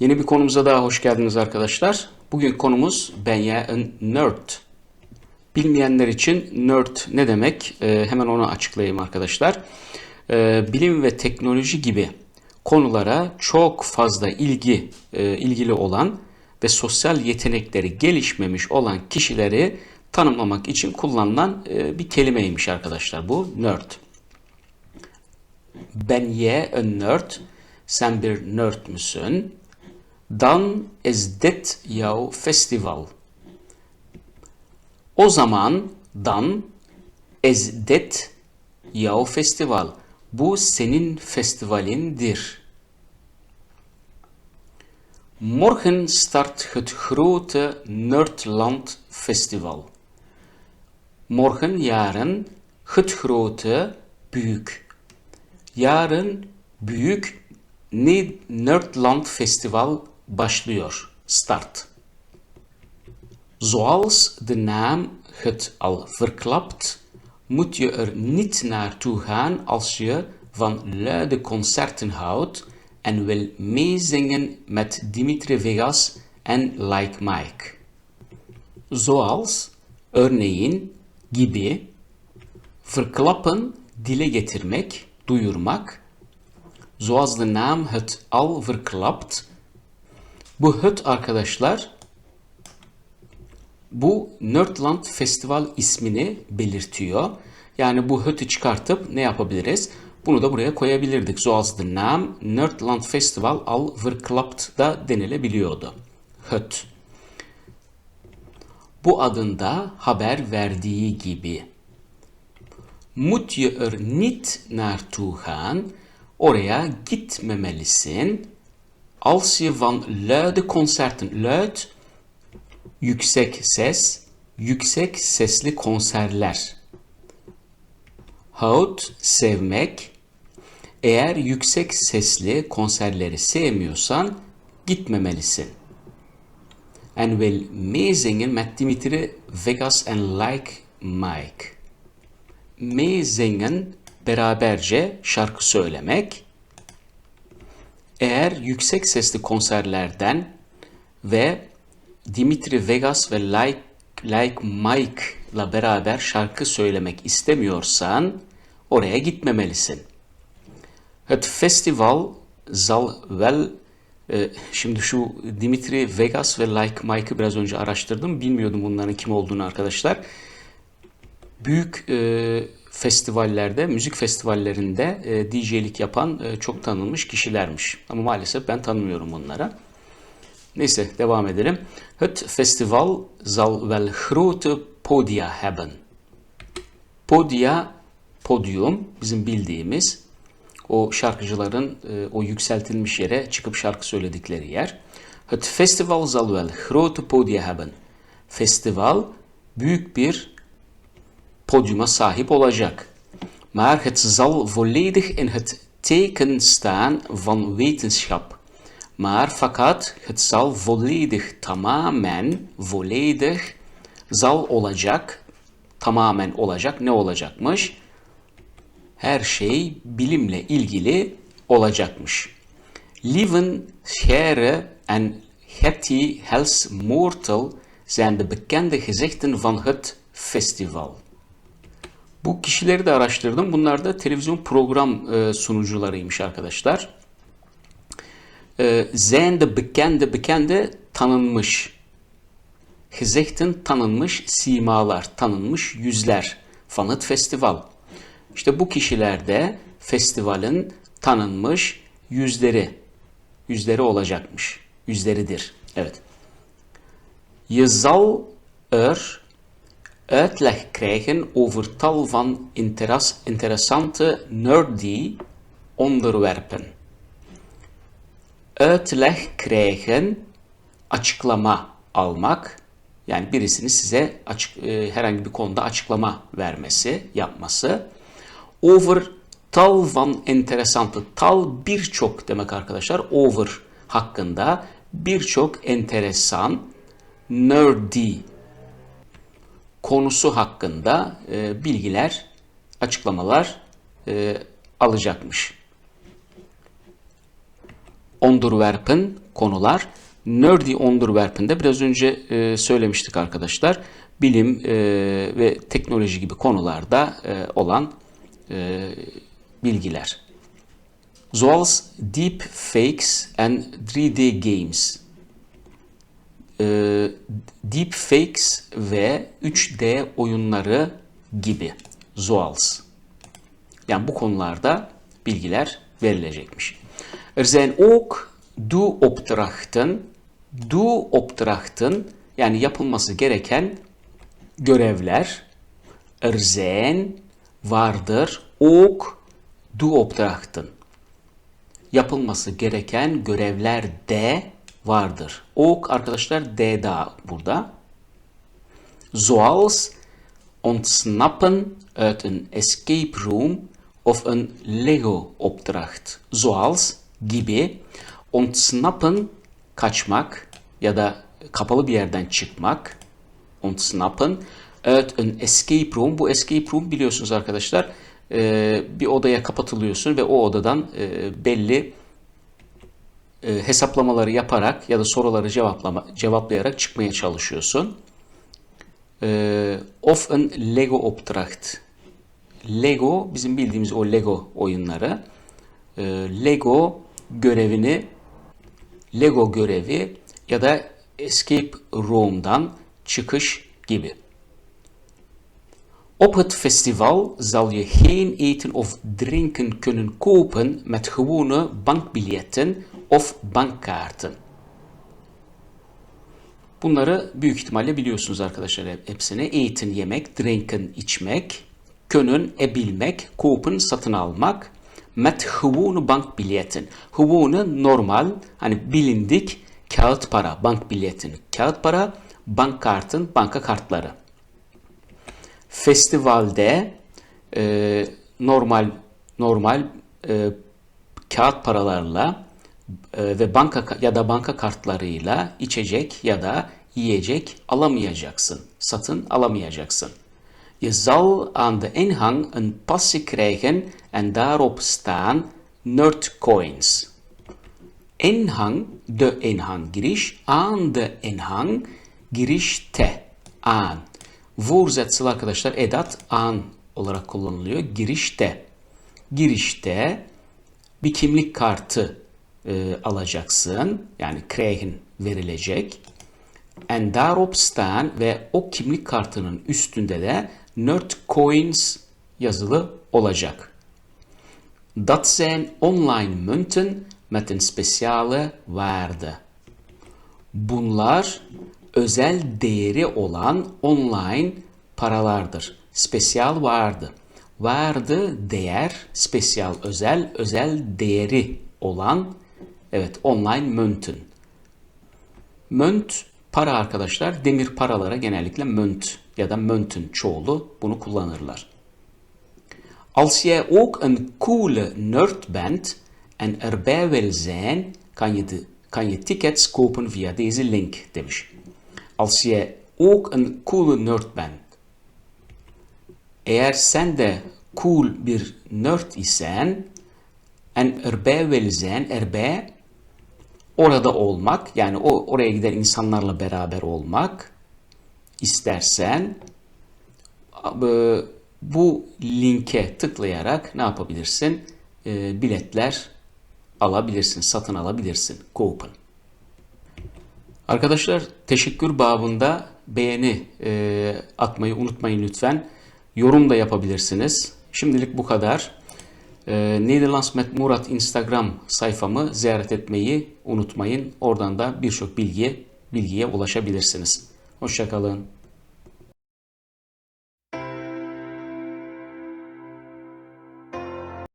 Yeni bir konumuza daha hoş geldiniz arkadaşlar. Bugün konumuz ben ya nerd. Bilmeyenler için nerd ne demek? Ee, hemen onu açıklayayım arkadaşlar. Ee, bilim ve teknoloji gibi konulara çok fazla ilgi e, ilgili olan ve sosyal yetenekleri gelişmemiş olan kişileri tanımlamak için kullanılan e, bir kelimeymiş arkadaşlar bu nerd. Ben je een nerd? Sen bir nerd müsün? Dan is dit jouw festival. O zaman dan is dit jouw festival. Bu senin festivalindir. Morgen start het grote Nerdland Festival. Morgen yarın het grote büyük. Yarın büyük Nerdland Festival başlıyor. Start. Zoals de naam het al verklapt, moet je er niet naartoe gaan als je van luide concerten houdt en wil meezingen met Dimitri Vegas en Like Mike. Zoals, örneğin, gibi, verklappen, dile getirmek, duyurmak. Zoals de naam het al verklapt. Bu het arkadaşlar bu Nerdland Festival ismini belirtiyor. Yani bu hötü çıkartıp ne yapabiliriz? Bunu da buraya koyabilirdik. Zoals de naam Nerdland Festival al verklapt da denilebiliyordu. Höt. Bu adında haber verdiği gibi. Moet je er niet naartoe gaan. Oraya gitmemelisin. Als je van luide concerten, luid yüksek ses, yüksek sesli konserler. Haut sevmek. Eğer yüksek sesli konserleri sevmiyorsan gitmemelisin. En wil meezingen met Dimitri Vegas en Like Mike. Meezingen beraberce şarkı söylemek. Eğer yüksek sesli konserlerden ve Dimitri Vegas ve Like, like Mike ile beraber şarkı söylemek istemiyorsan oraya gitmemelisin. Het festival zal wel e, şimdi şu Dimitri Vegas ve Like Mike'ı biraz önce araştırdım. Bilmiyordum bunların kim olduğunu arkadaşlar. Büyük e, festivallerde, müzik festivallerinde e, DJ'lik yapan e, çok tanınmış kişilermiş. Ama maalesef ben tanımıyorum onları. Neyse devam edelim. Het festival zal wel grote podia hebben. Podia, podyum bizim bildiğimiz o şarkıcıların e, o yükseltilmiş yere çıkıp şarkı söyledikleri yer. Het festival zal wel grote podia hebben. Festival büyük bir podyuma sahip olacak. Maar het zal volledig in het teken staan van wetenschap. Maar fakat het zal volledig tamamen volledig zal olacak tamamen olacak ne olacakmış? Her şey bilimle ilgili olacakmış. Lieven Schere en Hetty Hels Moortel zijn de bekende gezichten van het festival. Bu kişileri de araştırdım. Bunlar da televizyon program e, sunucularıymış arkadaşlar. E, zijn de bekende, bekende tanınmış. Gezichten tanınmış simalar, tanınmış yüzler. Van het festival. İşte bu kişiler de festivalin tanınmış yüzleri, yüzleri olacakmış. Yüzleridir. Evet. Je zal er uitleg krijgen over tal van interes, interessante nerdy onderwerpen. Uitleg krijgen, açıklama almak, yani birisinin size açık, e, herhangi bir konuda açıklama vermesi, yapması. Over tal van interessante, tal birçok demek arkadaşlar. Over hakkında birçok enteresan, nerdy konusu hakkında e, bilgiler, açıklamalar e, alacakmış. Onderwerpen konular nerdy onderwerpinde biraz önce e, söylemiştik arkadaşlar. Bilim e, ve teknoloji gibi konularda e, olan e, bilgiler. Zoals deepfakes and 3D games. E, deepfakes ve 3D oyunları gibi. Zoals. Yani bu konularda bilgiler verilecekmiş. Er zijn ook doe-opdrachten. Doe-opdrachten yani yapılması gereken görevler. Er vardır. Ook doe-opdrachten. Yapılması gereken görevler de vardır. Ook arkadaşlar de da burada. Zoals ontsnappen uit een escape room of een Lego-opdracht. Zoals gibi ontsnappen kaçmak ya da kapalı bir yerden çıkmak. Ontsnappen uit een escape room. Bu escape room biliyorsunuz arkadaşlar bir odaya kapatılıyorsun ve o odadan belli e, hesaplamaları yaparak ya da soruları cevaplama, cevaplayarak çıkmaya çalışıyorsun. E, of een Lego opdracht. Lego bizim bildiğimiz o Lego oyunları. E, Lego görevini Lego görevi ya da Escape Room'dan çıkış gibi. Op festival zal je geen eten of drinken kunnen kopen met gewone bankbiljetten of bankkaarten. Bunları büyük ihtimalle biliyorsunuz arkadaşlar hep- hepsini. Eten yemek, drinken içmek, können ebilmek, kopen satın almak, met gewone bankbiljetten. Gewone normal, hani bilindik kağıt para, bank biletin. Kağıt para, bank kartın, banka kartları. Festivalde e, normal normal e, kağıt paralarla ve banka ya da banka kartlarıyla içecek ya da yiyecek alamayacaksın. Satın alamayacaksın. Je zal aan de ingang een pasje krijgen en daarop staan nerdcoins. Inhang, de inhang giriş, aan de inhang girişte, aan. Voorzetsel arkadaşlar edat an olarak kullanılıyor. Girişte. Girişte bir kimlik kartı e, alacaksın. Yani krijgen verilecek. En daarop staan ve o kimlik kartının üstünde de Nerd Coins yazılı olacak. Dat zijn online munten met een speciale waarde. Bunlar özel değeri olan online paralardır. Spesiyal vardı. Vardı değer, spesiyal özel, özel değeri olan evet online münten. Mönt para arkadaşlar demir paralara genellikle mönt ya da mönten çoğulu bunu kullanırlar. Als jij ook een coole nerd bent en erbij wil zijn, kan je, de, kan je tickets kopen via deze link demiş. Als jij ook een coole nerd bent. Eğer sen de cool bir nerd isen en erbij wil zijn, erbij orada olmak yani o oraya giden insanlarla beraber olmak istersen e, bu linke tıklayarak ne yapabilirsin? E, biletler alabilirsin, satın alabilirsin. Coupon. Arkadaşlar teşekkür babında beğeni e, atmayı unutmayın lütfen. Yorum da yapabilirsiniz. Şimdilik bu kadar. E, Nederlands met Murat Instagram sayfamı ziyaret etmeyi unutmayın. Oradan da birçok bilgi bilgiye ulaşabilirsiniz. Hoşçakalın.